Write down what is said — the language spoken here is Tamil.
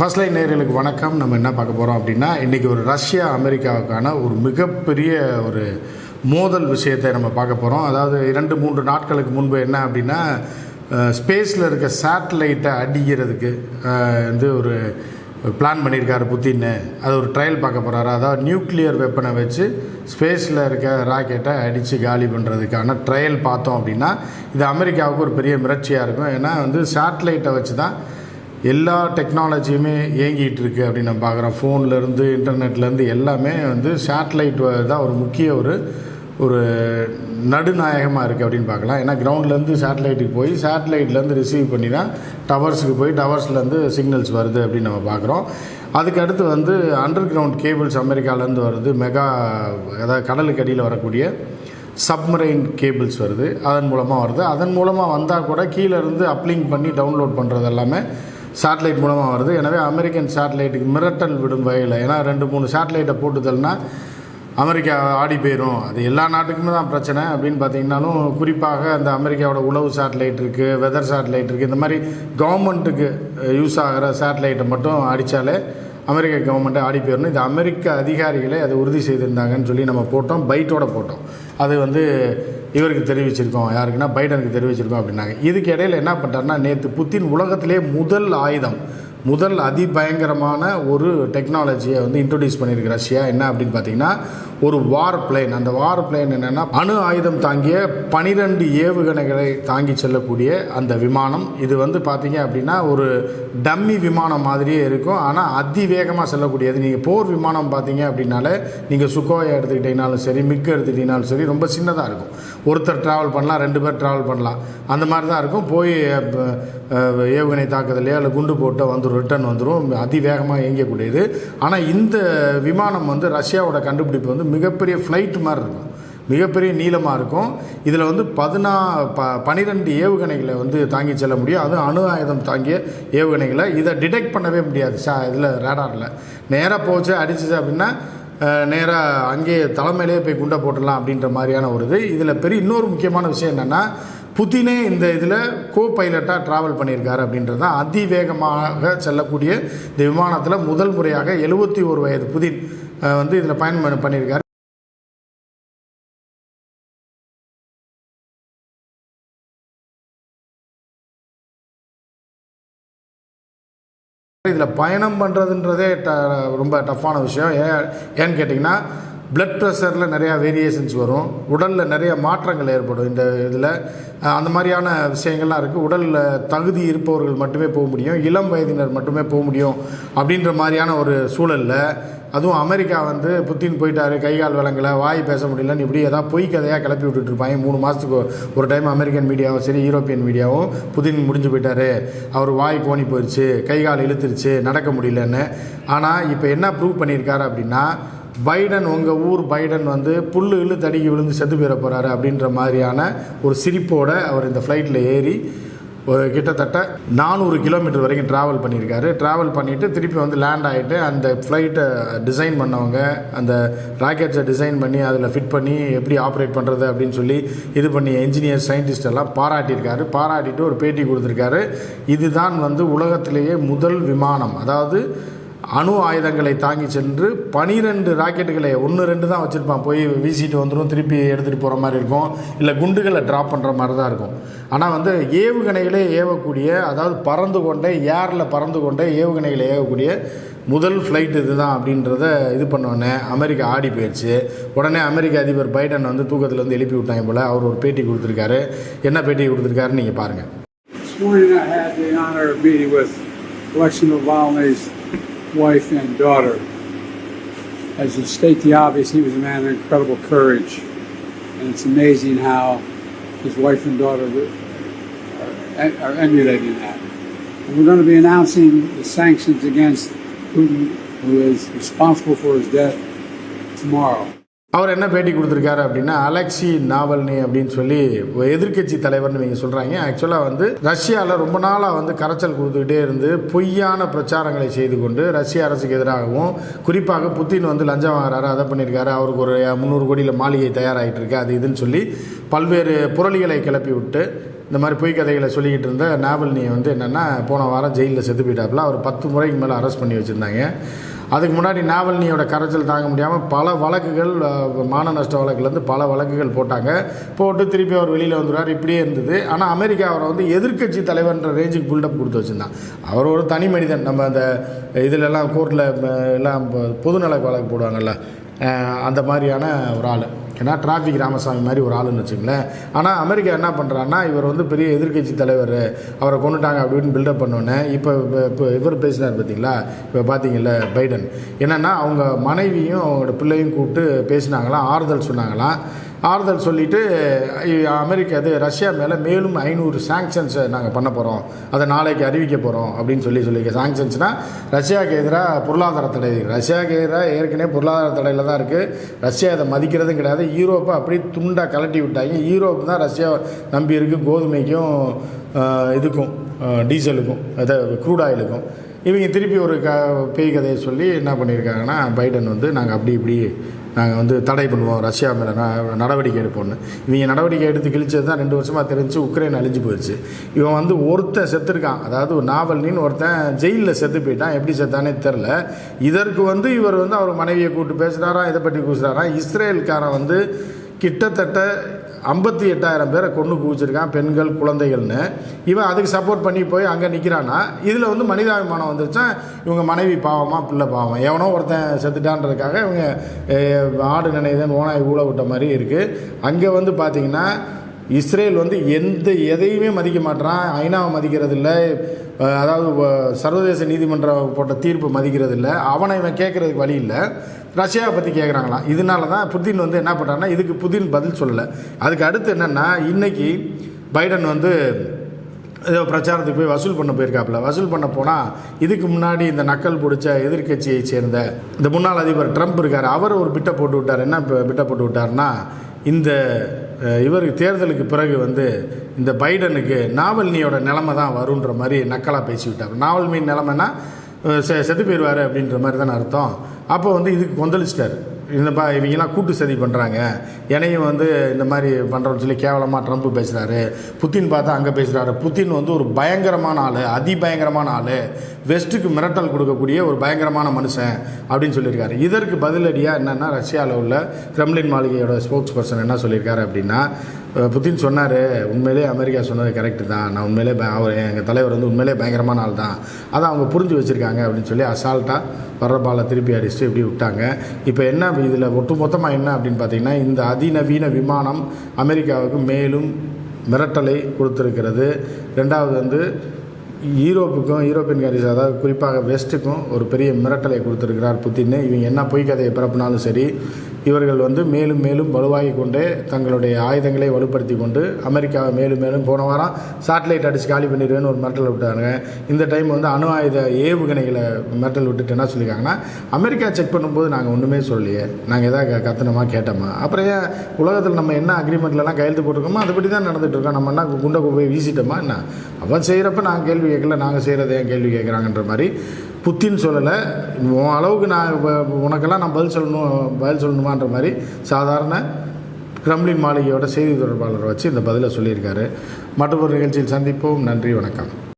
ஃபர்ஸ்ட் லைன் நேர்களுக்கு வணக்கம். நம்ம என்ன பார்க்க போகிறோம் அப்படின்னா இன்றைக்கி ஒரு ரஷ்யா அமெரிக்காவுக்கான ஒரு மிகப்பெரிய ஒரு மோதல் விஷயத்தை நம்ம பார்க்க போகிறோம் அதாவது இரண்டு மூன்று நாட்களுக்கு முன்பு என்ன அப்படின்னா ஸ்பேஸில் இருக்க சேட்டலைட்டை அடிக்கிறதுக்கு வந்து ஒரு பிளான் பண்ணியிருக்காரு புத்தின்னு. அது ஒரு ட்ரையல் பார்க்க போகிறாரு அதாவது நியூக்ளியர் வெப்பனை வச்சு ஸ்பேஸில் இருக்க ராக்கெட்டை அடித்து காலி பண்ணுறதுக்கான ட்ரையல் பார்த்தோம் அப்படின்னா இது அமெரிக்காவுக்கு ஒரு பெரிய மிரட்சியாக இருக்கும். ஏன்னா வந்து சேட்டலைட்டை வச்சு தான் எல்லா டெக்னாலஜியுமே இயங்கிட்டு இருக்குது அப்படின்னு நம்ம பார்க்குறோம் ஃபோன்லேருந்து இன்டர்நெட்லேருந்து எல்லாமே வந்து சேட்டலைட் தான் ஒரு முக்கிய ஒரு ஒரு நடுநாயகமாக இருக்குது அப்படின்னு பார்க்கலாம். ஏன்னா கிரவுண்ட்லேருந்து சேட்டலைட்டுக்கு போய் சேட்டலைட்லேருந்து ரிசீவ் பண்ணி தான் டவர்ஸுக்கு போய் டவர்ஸ்லேருந்து சிக்னல்ஸ் வருது அப்படின்னு நம்ம பார்க்குறோம். அதுக்கு அடுத்து வந்து அண்டர் கிரவுண்ட் கேபிள்ஸ் அமெரிக்காலேருந்து வருது. மெகா அதாவது கடலுக்கு அடியில் வரக்கூடிய சப்மரைன் கேபிள்ஸ் வருது. அதன் மூலமாக வருது. அதன் மூலமாக வந்தால் கூட கீழேருந்து அப்லிங்க் பண்ணி டவுன்லோட் பண்ணுறது எல்லாமே சேட்டலைட் மூலமாக வருது. எனவே அமெரிக்கன் சேட்டலைட்டுக்கு மிரட்டல் விடும் வகையில் ஏன்னா ரெண்டு மூணு சேட்டலைட்டை போட்டுதல்னா அமெரிக்கா ஆடி போயிடும் அது எல்லா நாட்டுக்குமே தான் பிரச்சனை. அப்படின்னு பார்த்தீங்கன்னாலும் குறிப்பாக அந்த அமெரிக்காவோட உளவு சேட்டலைட் இருக்குது வெதர் சேட்டலைட் இருக்குது இந்த மாதிரி கவர்மெண்ட்டுக்கு யூஸ் ஆகிற சேட்டலைட்டை மட்டும் அடித்தாலே அமெரிக்க கவர்மெண்ட்டை ஆடி போயிடணும் இது அமெரிக்க அதிகாரிகளே அதை உறுதி செய்திருந்தாங்கன்னு சொல்லி நம்ம போட்டோம் பைட்டோட போட்டோம். அது வந்து இவருக்கு தெரிவிச்சிருக்கோம் யாருக்குன்னா பைடனுக்கு தெரிவிச்சிருக்கோம் அப்படின்னாங்க. இதுக்கு இடையில் என்ன பண்ணிட்டாருன்னா நேற்று புத்தின் உலகத்திலே முதல் ஆயுதம் முதல் அதிபயங்கரமான ஒரு டெக்னாலஜியை வந்து இன்ட்ரடியூஸ் பண்ணியிருக்கு ரஷ்யா. என்ன அப்படின்னு பார்த்தீங்கன்னா ஒரு வார் பிளேன் அந்த வார் பிளேன் என்னென்னா அணு ஆயுதம் தாங்கிய பனிரெண்டு ஏவுகணைகளை தாங்கி செல்லக்கூடிய அந்த விமானம். இது வந்து பார்த்தீங்க அப்படின்னா ஒரு டம்மி விமானம் மாதிரியே இருக்கும். ஆனால் அதிவேகமாக செல்லக்கூடியது. நீங்கள் போர் விமானம் பார்த்தீங்க அப்படின்னாலே நீங்கள் சுக்கோயை எடுத்துக்கிட்டீங்கனாலும் சரி மிக் எடுத்துக்கிட்டீங்கனாலும் சரி ரொம்ப சின்னதாக இருக்கும். ஒருத்தர் ட்ராவல் பண்ணலாம் ரெண்டு பேர் ட்ராவல் பண்ணலாம். அந்த மாதிரி தான் இருக்கும். போய் ஏவுகணை தாக்குதலையோ இல்லை குண்டு போட்டு வந்துடும் ரிட்டர்ன் வந்துடும் அதிவேகமாக இயங்கக்கூடியது. ஆனால் இந்த விமானம் வந்து ரஷ்யாவோட கண்டுபிடிப்பு வந்து மிகப்பெரிய ஃப்ளைட் மாதிரி இருக்கும். மிகப்பெரிய நீளமாக இருக்கும். இதில் வந்து பதினா ப பனிரெண்டு ஏவுகணைகளை வந்து தாங்கி செல்ல முடியும். அதுவும் அணு ஆயுதம் தாங்கிய ஏவுகணைகளை. இதை டிடெக்ட் பண்ணவே முடியாது. சா இதில் ரேடாரில் நேராக போச்சு அடிச்சிச்சு அப்படின்னா நேராக அங்கேயே தலைமையிலேயே போய் குண்டை போட்டுடலாம் அப்படின்ற மாதிரியான ஒரு இது. இதில் பெரிய இன்னொரு முக்கியமான விஷயம் என்னென்னா புதினே இந்த இதில் கோ பைலட்டாக ட்ராவல் பண்ணியிருக்காரு அப்படின்றது தான் அதிவேகமாக செல்லக்கூடிய இந்த விமானத்தில் முதல் முறையாக எழுபத்தி ஒரு வயது புதின் வந்து இதில் பயன் பண்ணியிருக்காரு. இதில் பயணம் பண்ணுறதுன்றதே ட ரொம்ப டஃப்பான விஷயம். ஏன் ஏன்னு கேட்டிங்கன்னா பிளட் ப்ரெஷரில் நிறையா வேரியேஷன்ஸ் வரும். உடலில் நிறைய மாற்றங்கள் ஏற்படும் இந்த இதில். அந்த மாதிரியான விஷயங்கள்லாம் இருக்குது. உடலில் தகுதி இருப்பவர்கள் மட்டுமே போக முடியும். இளம் வயதினர் மட்டுமே போக முடியும் அப்படின்ற மாதிரியான ஒரு சூழலில் அதுவும் அமெரிக்கா வந்து புத்தின் போயிட்டாரு கை கால் விலங்கலை வாய் பேச முடியலன்னு இப்படி ஏதாவது பொய் கதையாக கிளப்பி விட்டுட்ருப்பாங்க மூணு மாதத்துக்கு ஒரு டைம் அமெரிக்கன் மீடியாவும் சரி யூரோப்பியன் மீடியாவும் புதின் முடிஞ்சு போயிட்டாரு. அவர் வாய் கோணி போயிடுச்சு கை கால் இழுத்துருச்சு நடக்க முடியலன்னு. ஆனால் இப்போ என்ன ப்ரூவ் பண்ணியிருக்காரு அப்படின்னா பைடன் உங்கள் ஊர் பைடன் வந்து புல்லு இழு விழுந்து செத்து போயிட போகிறாரு அப்படின்ற மாதிரியான ஒரு சிரிப்போடு அவர் இந்த ஃப்ளைட்டில் ஏறி ஒரு கிட்டத்தட்ட நானூறு கிலோமீட்டர் வரைக்கும் ட்ராவல் பண்ணியிருக்காரு. ட்ராவல் பண்ணிவிட்டு திருப்பி வந்து லேண்ட் ஆகிட்டு அந்த ஃப்ளைட்டை டிசைன் பண்ணவங்க அந்த ராக்கெட்ஸை டிசைன் பண்ணி அதில் ஃபிட் பண்ணி எப்படி ஆப்ரேட் பண்ணுறது அப்படின்னு சொல்லி இது பண்ணி என்ஜினியர் சயின்டிஸ்ட் எல்லாம் பாராட்டியிருக்காரு. பாராட்டிட்டு ஒரு பேட்டி கொடுத்துருக்காரு. இதுதான் வந்து உலகத்திலேயே முதல் விமானம். அதாவது அணு ஆயுதங்களை தாங்கி சென்று பனிரெண்டு ராக்கெட்டுகளை ஒன்று ரெண்டு தான் வச்சுருப்பான். போய் வீசிட்டு வந்துடும் திருப்பி எடுத்துகிட்டு போகிற மாதிரி இருக்கும். இல்லை குண்டுகளை ட்ராப் பண்ணுற மாதிரி தான் இருக்கும். ஆனால் வந்து ஏவுகணைகளே ஏவக்கூடிய அதாவது பறந்து கொண்டே ஏரில் பறந்து கொண்டே ஏவுகணைகளை ஏவக்கூடிய முதல் ஃப்ளைட் இதுதான் அப்படின்றத இது பண்ணோடனே அமெரிக்கா ஆடி போயிடுச்சு உடனே அமெரிக்க அதிபர் பைடன் வந்து தூக்கத்தில் வந்து எழுப்பி விட்டாங்க போல். அவர் ஒரு பேட்டி கொடுத்துருக்காரு. என்ன பேட்டி கொடுத்துருக்காருன்னு நீங்கள் பாருங்கள் wife and daughter. As to state the obvious, he was a man of incredible courage. And it's amazing how his wife and daughter are, uh, are emulating that. And we're going to be announcing the sanctions against Putin, who is responsible for his death, tomorrow. அவர் என்ன பேட்டி கொடுத்துருக்காரு அப்படின்னா அலெக்சி நாவல்னி அப்படின்னு சொல்லி எதிர்க்கட்சி தலைவர்னு நீங்கள் சொல்கிறாங்க ஆக்சுவலாக வந்து ரஷ்யாவில் ரொம்ப நாளாக வந்து கரைச்சல் கொடுத்துக்கிட்டே இருந்து பொய்யான பிரச்சாரங்களை செய்து கொண்டு ரஷ்ய அரசுக்கு எதிராகவும் குறிப்பாக புத்தின் வந்து லஞ்சம் வாங்குறாரு அதை பண்ணியிருக்காரு. அவருக்கு ஒரு முந்நூறு கோடியில் மாளிகை தயாராகிட்டு இருக்கு அது இதுன்னு சொல்லி பல்வேறு புரளிகளை கிளப்பி விட்டு இந்த மாதிரி பொய் கதைகளை சொல்லிக்கிட்டு இருந்த நாவல்னியை வந்து என்னென்னா போன வாரம் ஜெயிலில் செத்து போயிட்டாப்புல. அவர் பத்து முறைக்கு மேலே அரெஸ்ட் பண்ணி வச்சுருந்தாங்க. அதுக்கு முன்னாடி நாவல்னியோட கரைச்சல் தாங்க முடியாமல் பல வழக்குகள் மான நஷ்ட வழக்குலேருந்து பல வழக்குகள் போட்டாங்க. போட்டு திருப்பி அவர் வெளியில் வந்துடுவார் இப்படியே இருந்தது. ஆனால் அமெரிக்கா அவரை வந்து எதிர்க்கட்சி தலைவர்ன்ற ரேஞ்சுக்கு பில்டப் கொடுத்து வச்சுருந்தான். அவர் ஒரு தனி மனிதன். நம்ம அந்த இதிலெல்லாம் கோர்ட்டில் எல்லாம் பொதுநல வழக்கு போடுவாங்கல்ல. அந்த மாதிரியான ஒரு ஆள். ஏன்னா டிராஃபிக் ராமசாமி மாதிரி ஒரு ஆளுன்னு வச்சுங்களேன் ஆனால் அமெரிக்கா என்ன பண்ணுறான்னா இவர் வந்து பெரிய எதிர்க்கட்சி தலைவர் அவரை கொண்டுட்டாங்க அப்படின்னு பில்டப் பண்ணோன்னே இப்போ இப்போ இவர் பேசினார் பார்த்தீங்களா இப்போ பார்த்தீங்கல்ல பைடன். என்னென்னா அவங்க மனைவியும் அவங்களோட பிள்ளையும் கூப்பிட்டு பேசினாங்களாம் ஆறுதல் சொன்னாங்களாம். ஆறுதல் சொல்லிவிட்டு அமெரிக்கா அது ரஷ்யா மேலே மேலும் ஐநூறு சாங்ஷன்ஸை நாங்கள் பண்ண போகிறோம் அதை நாளைக்கு அறிவிக்க போகிறோம் அப்படின்னு சொல்லி சொல்லியிருக்க சாங்ஷன்ஸ்னால் ரஷ்யாவுக்கு எதிராக பொருளாதார தடை. ரஷ்யாவுக்கு எதிராக ஏற்கனவே பொருளாதார தடையில் தான் இருக்குது ரஷ்யா அதை மதிக்கிறதும் கிடையாது. யூரோப்பை அப்படியே துண்டாக கலட்டி விட்டாங்க. யூரோப் தான் ரஷ்யா நம்பி இருக்கு கோதுமைக்கும் இதுக்கும் டீசலுக்கும் அதை க்ரூட் ஆயிலுக்கும் இவங்க திருப்பி ஒரு க பேய் கதையை சொல்லி என்ன பண்ணியிருக்காங்கன்னா பைடன் வந்து நாங்கள் அப்படி இப்படி நாங்கள் வந்து தடை பண்ணுவோம் ரஷ்யா மேலே ந- நடவடிக்கை எடுப்போம்னு. இவங்க நடவடிக்கை எடுத்து கிழிச்சது தான் ரெண்டு வருஷமாக தெரிஞ்சு உக்ரைன் அழிஞ்சு போயிடுச்சு. இவன் வந்து ஒருத்தன் செத்துருக்கான். அதாவது ஒரு நாவல்னின்னு ஒருத்தன் ஜெயிலில் செத்து போயிட்டான். எப்படி செத்தானே தெரில இதற்கு வந்து இவர் வந்து அவர் மனைவியை கூப்பிட்டு பேசுகிறாரா இதை பற்றி கூசுகிறாரா இஸ்ரேல்காரன் வந்து கிட்டத்தட்ட ஐம்பத்தி எட்டாயிரம் பேரை கொண்டு குவிச்சிருக்கான் பெண்கள் குழந்தைகள்னு. இவன் அதுக்கு சப்போர்ட் பண்ணி போய் அங்கே நிற்கிறான்னா இதில் வந்து மனிதாபிமானம் வந்துருச்சா? இவங்க மனைவி பாவமாக பிள்ளை பாவம்? எவனோ ஒருத்தன் செத்துட்டான்றதுக்காக இவங்க ஆடு நினைதன் ஓனாய் ஊழ விட்ட மாதிரி இருக்குது அங்கே வந்து பார்த்திங்கன்னா இஸ்ரேல் வந்து எந்த எதையுமே மதிக்க மாட்டேறான் ஐநாவை மதிக்கிறது இல்லை அதாவது வ- சர்வதேச நீதிமன்றம் போட்ட தீர்ப்பு மதிக்கிறது இல்லை அவனை இவன் கேட்குறதுக்கு வழி இல்லை. ரஷ்யாவை பற்றி கேட்குறாங்களாம் இதனால தான் புதின் வந்து என்ன பண்ணுறான்னா இதுக்கு புதின் பதில் சொல்லலை. அதுக்கு அடுத்து என்னென்னா இன்றைக்கி பைடன் வந்து ஏதோ பிரச்சாரத்துக்கு போய் வசூல் பண்ண போயிருக்காப்புல. வசூல் பண்ண போனால் இதுக்கு முன்னாடி இந்த நக்கல் பிடிச்ச எதிர்க்கட்சியை சேர்ந்த இந்த முன்னாள் அதிபர் ட்ரம்ப் இருக்கார். அவர் ஒரு பிட்டை போட்டு விட்டார். என்ன பிட்டை போட்டு விட்டார்னா இந்த இவருக்கு தேர்தலுக்கு பிறகு வந்து இந்த பைடனுக்கு நாவல்னியோட நிலமை தான் வருன்ற மாதிரி நக்கலாக பேசிவிட்டார். நாவல் மீன் நிலமைன்னா செ செத்து போயிடுவார் அப்படின்ற மாதிரி தானே அர்த்தம். அப்போ வந்து இதுக்கு கொந்தளிச்சிட்டார். இந்தப்பா இவங்கெல்லாம் கூட்டு சதி பண்ணுறாங்க என்னையும் வந்து இந்த மாதிரி பண்ணுறோன்னு சொல்லி கேவலமாக ட்ரம்ப் பேசுகிறாரு புத்தின் பார்த்தா அங்கே பேசுகிறாரு புத்தின் வந்து ஒரு பயங்கரமான ஆள் அதிபயங்கரமான ஆள் வெஸ்ட்டுக்கு மிரட்டல் கொடுக்கக்கூடிய ஒரு பயங்கரமான மனுஷன் அப்படின்னு சொல்லியிருக்காரு. இதற்கு பதிலடியாக என்னென்னா ரஷ்யாவில் உள்ள கிரெம்லின் மாளிகையோட ஸ்போக்ஸ் பர்சன் என்ன சொல்லியிருக்காரு அப்படின்னா புத்தின் சொன்னார் உண்மையிலே அமெரிக்கா சொன்னது கரெக்டு தான். நான் உண்மையிலே அவர் எங்கள் தலைவர் வந்து உண்மையிலே பயங்கரமான ஆள் தான். அதை அவங்க புரிஞ்சு வச்சுருக்காங்க அப்படின்னு சொல்லி அசால்ட்டாக வர்ற பாலை திருப்பி அடிச்சுட்டு இப்படி விட்டாங்க. இப்போ என்ன இதில் ஒட்டுமொத்தமாக என்ன அப்படின்னு பார்த்தீங்கன்னா இந்த அதிநவீன விமானம் அமெரிக்காவுக்கு மேலும் மிரட்டலை கொடுத்துருக்கிறது. ரெண்டாவது வந்து யூரோப்புக்கும் யூரோப்பியன் கண்ட்ரிஸ் அதாவது குறிப்பாக வெஸ்ட்டுக்கும் ஒரு பெரிய மிரட்டலை கொடுத்துருக்கிறார் புத்தின்னு இவங்க என்ன பொய் கதையை பிறப்பினாலும் சரி இவர்கள் வந்து மேலும் மேலும் வலுவாகி கொண்டே தங்களுடைய ஆயுதங்களை வலுப்படுத்தி கொண்டு அமெரிக்காவை மேலும் மேலும் போன வாரம் சாட்டிலைட் அடித்து காலி பண்ணிடுவேன்னு ஒரு மிரட்டல் விட்டாங்க. இந்த டைம் வந்து அணு ஆயுத ஏவுகணைகளை மிரட்டல் விட்டுட்டு என்ன சொல்லியிருக்காங்கன்னா அமெரிக்கா செக் பண்ணும்போது நாங்கள் ஒன்றுமே சொல்லியே நாங்கள் எதாவது கத்தனமாக கேட்டோமா? அப்புறம் ஏன் உலகத்தில் நம்ம என்ன அக்ரிமெண்ட்லலாம் கையெழுத்து போட்டிருக்கோமோ அதுபடி தான் நடந்துகிட்ருக்கோம் இருக்கோம். நம்ம என்ன குண்டை போய் வீசிட்டோமா என்ன? அவன் செய்கிறப்ப நாங்கள் கேள்வி கேட்கல நாங்கள் செய்கிறத ஏன் கேள்வி கேட்குறாங்கன்ற மாதிரி புத்தின்னு சொல்லலை. உன் அளவுக்கு நான் உனக்கெல்லாம் நான் பதில் சொல்லணும் பதில் சொல்லணுமான்ற மாதிரி சாதாரண கிரம்லின் மாளிகையோட செய்தி தொடர்பாளரை வச்சு இந்த பதிலை சொல்லியிருக்காரு. மற்றொரு நிகழ்ச்சியில் சந்திப்போம். நன்றி வணக்கம்.